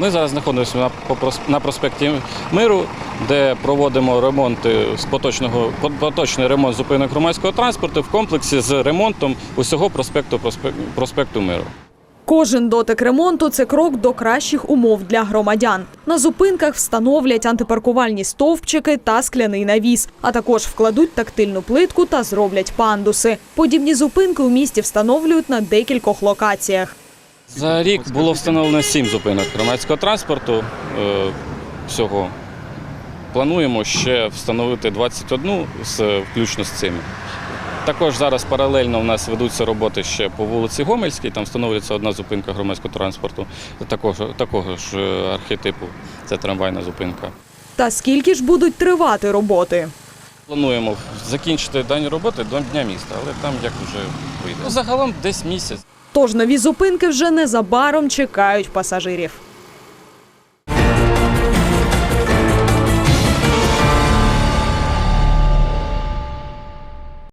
Ми зараз знаходимося на, проспекті Миру, де проводимо ремонти з поточного по- поточний ремонт зупинок громадського транспорту в комплексі з ремонтом усього проспекту проспе- проспекту Миру. Кожен дотик ремонту це крок до кращих умов для громадян. На зупинках встановлять антипаркувальні стовпчики та скляний навіс, а також вкладуть тактильну плитку та зроблять пандуси. Подібні зупинки у місті встановлюють на декількох локаціях. За рік було встановлено сім зупинок громадського транспорту. е, Всього плануємо ще встановити 21 включно з цими. Також зараз паралельно у нас ведуться роботи ще по вулиці Гомельській. Там встановлюється одна зупинка громадського транспорту, такого, такого ж е, архетипу. Це трамвайна зупинка. Та скільки ж будуть тривати роботи? Плануємо закінчити дані роботи до Дня міста, але там як вже вийде. Ну, загалом десь місяць. Тож нові зупинки вже незабаром чекають пасажирів.